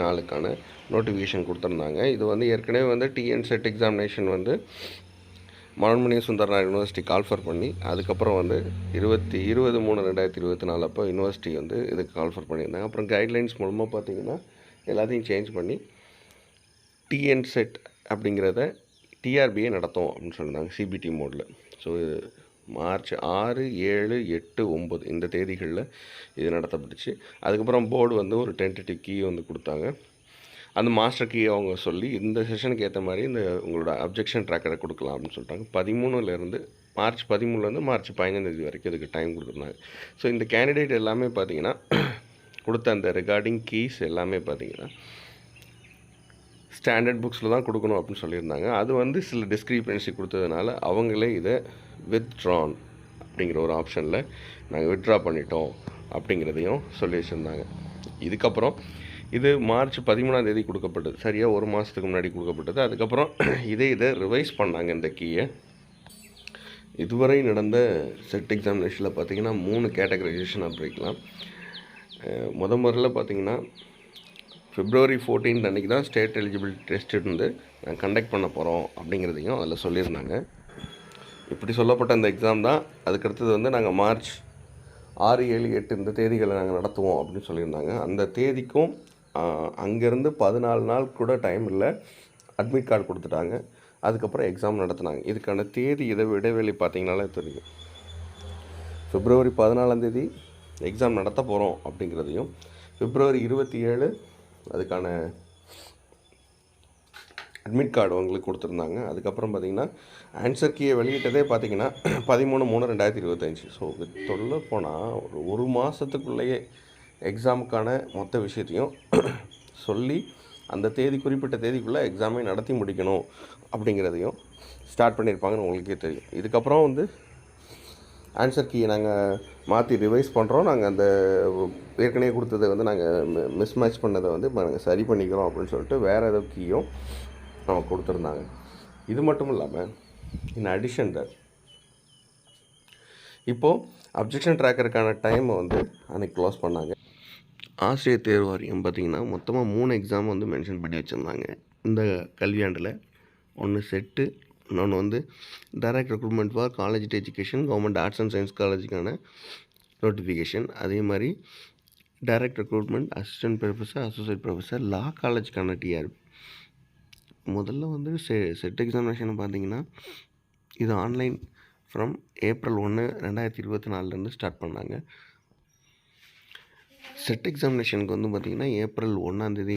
நாளுக்கான நோட்டிஃபிகேஷன் கொடுத்துருந்தாங்க. இது வந்து ஏற்கனவே வந்து டிஎன் செட் எக்ஸாமினேஷன் வந்து மனோன்மணி சுந்தரனா யூனிவர்சிட்டி கால்ஃபர் பண்ணி அதுக்கப்புறம் வந்து இருபத்தி இருபது மூணு ரெண்டாயிரத்தி இருபத்தி நாலு அப்போ யூனிவர்சிட்டி வந்து இதுக்கு கால்ஃபர் பண்ணியிருந்தாங்க. அப்புறம் கைட்லைன்ஸ் மூலமாக பார்த்தீங்கன்னா எல்லாத்தையும் சேஞ்ச் பண்ணி டிஎன் செட் அப்படிங்கிறத டிஆர்பியை நடத்தும் அப்படின்னு சொல்லியிருந்தாங்க சிபிடி மோடில் ஸோ மார்ச் ஆறு ஏழு எட்டு ஒம்பது இந்த தேதிகளில் இது நடத்தப்பட்டுச்சு. அதுக்கப்புறம் போர்டு வந்து ஒரு டென்டேட்டிவ் கீ வந்து கொடுத்தாங்க. அந்த மாஸ்டர் கீ அவங்க சொல்லி இந்த செஷனுக்கு ஏற்ற மாதிரி இந்த உங்களோட அப்ஜெக்ஷன் ட்ராக்கரை கொடுக்கலாம் அப்படின்னு சொல்லிட்டாங்க. பதிமூணுலேருந்து மார்ச் பதிமூணுலேருந்து மார்ச் பதினஞ்சாந்தேதி வரைக்கும் இதுக்கு டைம் கொடுத்துருந்தாங்க. ஸோ இந்த கேண்டிடேட் எல்லாமே பார்த்தீங்கன்னா கொடுத்த அந்த ரெகார்டிங் கீஸ் எல்லாமே பார்த்தீங்கன்னா ஸ்டாண்டர்ட் புக்ஸில் தான் கொடுக்கணும் அப்படின்னு சொல்லியிருந்தாங்க. அது வந்து சில டிஸ்கிரிப்பன்சி கொடுத்ததுனால அவங்களே இதை வித்ட்ரான் அப்படிங்கிற ஒரு ஆப்ஷனில் நாங்கள் வித்ட்ரா பண்ணிட்டோம் அப்படிங்கிறதையும் சொல்லி வச்சுருந்தாங்க. இதுக்கப்புறம் இது மார்ச் பதிமூணாம் தேதி கொடுக்கப்பட்டது. சரியாக ஒரு மாதத்துக்கு முன்னாடி கொடுக்கப்பட்டது. அதுக்கப்புறம் இதே இதை ரிவைஸ் பண்ணாங்க இந்த கீயை இதுவரை நடந்த செட் எக்ஸாமினேஷனில் பார்த்தீங்கன்னா மூணு கேட்டகரைசேஷனாக பிரிக்கலாம் முத முதல்ல பார்த்தீங்கன்னா ஃபிப்ரவரி 14 அன்றைக்கி தான் ஸ்டேட் எலிஜிபிலிட்டி டெஸ்ட் இருந்து கண்டக்ட் பண்ண போகிறோம் அப்படிங்கிறதையும் அதில் சொல்லியிருந்தாங்க. இப்படி சொல்லப்பட்ட அந்த எக்ஸாம் தான். அதுக்கடுத்தது வந்து நாங்கள் மார்ச் ஆறு ஏழு எட்டு இந்த தேதிகளை நாங்கள் நடத்துவோம் அப்படின்னு சொல்லியிருந்தாங்க. அந்த தேதிக்கும் அங்கேருந்து பதினாலு நாள் கூட டைம் இல்லை. அட்மிட் கார்டு கொடுத்துட்டாங்க. அதுக்கப்புறம் எக்ஸாம் நடத்துனாங்க. இதுக்கான தேதி இதை இடைவெளி பார்த்தீங்கனாலே தெரியும். பிப்ரவரி பதினாலாந்தேதி எக்ஸாம் நடத்த போகிறோம் அப்படிங்கிறதையும் பிப்ரவரி இருபத்தி ஏழு அதுக்கான அட்மிட் கார்டு உங்களுக்கு கொடுத்துருந்தாங்க. அதுக்கப்புறம் பார்த்தீங்கன்னா ஆன்சர் கீயை வெளியிட்டதே பார்த்தீங்கன்னா பதிமூணு மூணு ரெண்டாயிரத்தி இருபத்தஞ்சி ஸோ சொல்ல போனால் ஒரு ஒரு மாதத்துக்குள்ளேயே எக்ஸாமுக்கான மொத்த விஷயத்தையும் சொல்லி அந்த தேதி குறிப்பிட்ட தேதிக்குள்ளே எக்ஸாமே நடத்தி முடிக்கணும் அப்படிங்கிறதையும் ஸ்டார்ட் பண்ணியிருப்பாங்கன்னு உங்களுக்கே தெரியும். இதுக்கப்புறம் வந்து ஆன்சர் கீயை நாங்கள் மாற்றி ரிவைஸ் பண்ணுறோம் நாங்கள் அந்த ஏற்கனவே கொடுத்ததை வந்து நாங்கள் மிஸ் மேட்ச் பண்ணதை வந்து நாங்கள் சரி பண்ணிக்கிறோம் அப்படின்னு சொல்லிட்டு வேறு ஏதோ கீயும் அவங்க கொடுத்துருந்தாங்க. இது மட்டும் இல்லாமல் இன் அடிஷன் தட் இப்போது அப்ஜெக்ஷன் ட்ராக்கருக்கான டைமை வந்து அன்றைக்கி க்ளோஸ் பண்ணாங்க. ஆசிரியர் தேர்வு வாரியம் பார்த்திங்கன்னா மொத்தமாக மூணு எக்ஸாம் வந்து மென்ஷன் பண்ணி வச்சுருந்தாங்க. இந்த கல்வியாண்டில் ஒன்று செட்டு இன்னொன்று வந்து direct recruitment for college education government arts and science காலேஜுக்கான notification அதே மாதிரி direct recruitment assistant professor associate professor law காலேஜுக்கான TRB முதல்ல வந்து செ செட் எக்ஸாமினேஷன் பார்த்தீங்கன்னா இது ஆன்லைன் ஃப்ரம் ஏப்ரல் ஒன்று ரெண்டாயிரத்தி இருபத்தி நாலுலேருந்து ஸ்டார்ட் பண்ணாங்க. செட் எக்ஸாமினேஷனுக்கு வந்து பார்த்திங்கன்னா ஏப்ரல் ஒன்றாந்தேதி